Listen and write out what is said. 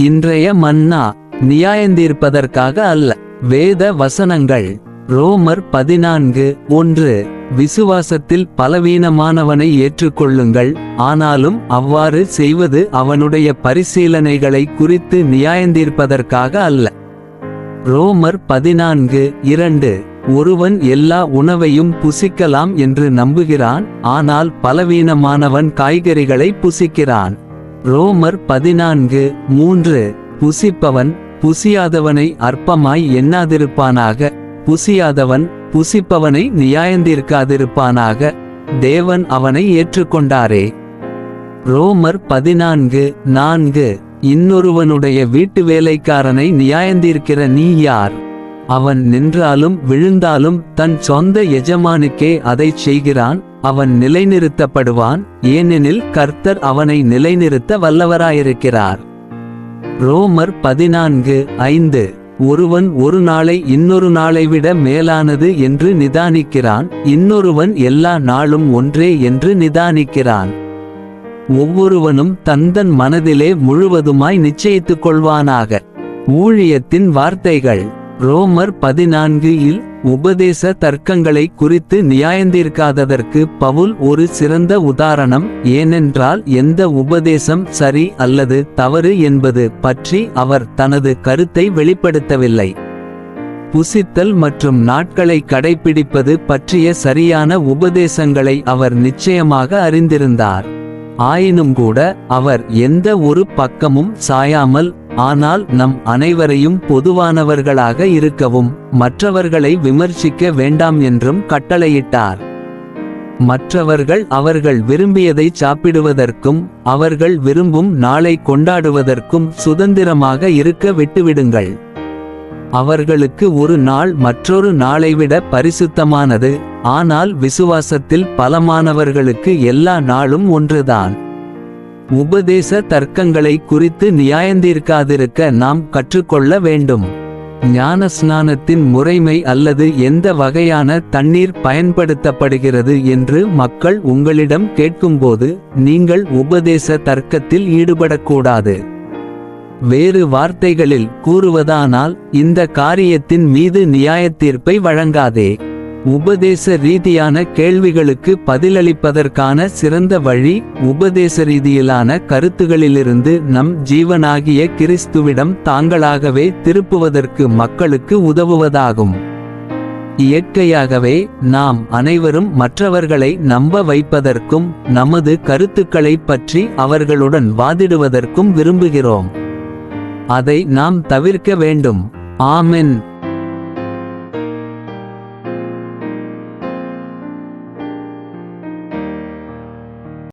இன்றைய மன்னா நியாயந்தீர்ப்பதற்காக அல்ல. வேத வசனங்கள். ரோமர் பதினான்கு ஒன்று. விசுவாசத்தில் பலவீனமானவனை ஏற்றுக்கொள்ளுங்கள். ஆனாலும் அவ்வாறு செய்வது அவனுடைய பரிசீலனைகளை குறித்து நியாயந்தீர்ப்பதற்காக அல்ல. ரோமர் பதினான்கு இரண்டு. ஒருவன் எல்லா உணவையும் புசிக்கலாம் என்று நம்புகிறான். ஆனால் பலவீனமானவன் காய்கறிகளை புசிக்கிறான். ரோமர் பதினான்கு மூன்று புசிப்பவன் புசியாதவனை அற்பமாய் எண்ணாதிருப்பானாக புசியாதவன் புசிப்பவனை நியாயந்திருக்காதிருப்பானாக தேவன் அவனை ஏற்றுக்கொண்டாரே. ரோமர் பதினான்கு நான்கு இன்னொருவனுடைய வீட்டு வேலைக்காரனை நியாயந்திருக்கிற நீ யார்? அவன் நின்றாலும் விழுந்தாலும் தன் சொந்த எஜமானுக்கே அதைச் செய்கிறான் அவன் நிலைநிறுத்தப்படுவான் ஏனெனில் கர்த்தர் அவனை நிலைநிறுத்த வல்லவராயிருக்கிறார். ரோமர் பதினான்கு ஐந்து ஒருவன் ஒரு நாளை இன்னொரு நாளை விட மேலானது என்று நிதானிக்கிறான் இன்னொருவன் எல்லா நாளும் ஒன்றே என்று நிதானிக்கிறான். ஒவ்வொருவனும் தந்தன் மனதிலே முழுவதுமாய் நிச்சயித்துக் கொள்வானாக ஊழியத்தின் வார்த்தைகள். ரோமர் பதினான்கு இல் உபதேச தர்க்கங்களை குறித்து நியாயந்திருக்காததற்கு பவுல் ஒரு சிறந்த உதாரணம் ஏனென்றால் எந்த உபதேசம் சரி அல்லது தவறு என்பது பற்றி அவர் தனது கருத்தை வெளிப்படுத்தவில்லை. புசித்தல் மற்றும் நாட்களை கடைபிடிப்பது பற்றிய சரியான உபதேசங்களை அவர் நிச்சயமாக அறிந்திருந்தார். ஆயினும் கூட அவர் எந்த ஒரு பக்கமும் சாயாமல் ஆனால் நம் அனைவரையும் பொதுவானவர்களாக இருக்கவும் மற்றவர்களை விமர்சிக்க வேண்டாம் என்றும் கட்டளையிட்டார். மற்றவர்கள் அவர்கள் விரும்பியதை சாப்பிடுவதற்கும் அவர்கள் விரும்பும் நாளை கொண்டாடுவதற்கும் சுதந்திரமாக இருக்க விட்டுவிடுங்கள். அவர்களுக்கு ஒரு நாள் மற்றொரு நாளை விட பரிசுத்தமானது ஆனால் விசுவாசத்தில் பலமானவர்களுக்கு எல்லா நாளும் ஒன்றுதான். உபதேச தர்க்கங்களை குறித்து நியாயந்தீர்க்காதிருக்க நாம் கற்றுக்கொள்ள வேண்டும். ஞானஸ்நானத்தின் முறைமை அல்லது எந்த வகையான தண்ணீர் பயன்படுத்தப்படுகிறது என்று மக்கள் உங்களிடம் கேட்கும்போது நீங்கள் உபதேச தர்க்கத்தில் ஈடுபடக்கூடாது. வேறு வார்த்தைகளில் கூறுவதானால் இந்த காரியத்தின் மீது நியாயத்தீர்ப்பை வழங்காதே. உபதேச ரீதியான கேள்விகளுக்கு பதிலளிப்பதற்கான சிறந்த வழி உபதேச ரீதியிலான கருத்துகளிலிருந்து நம் ஜீவனாகிய கிறிஸ்துவிடம் தாங்களாகவே திருப்புவதற்கு மக்களுக்கு உதவுவதாகும். இயற்கையாகவே நாம் அனைவரும் மற்றவர்களை நம்ப வைப்பதற்கும் நமது கருத்துக்களைப் பற்றி அவர்களுடன் வாதிடுவதற்கும் விரும்புகிறோம். அதை நாம் தவிர்க்க வேண்டும். ஆமென்.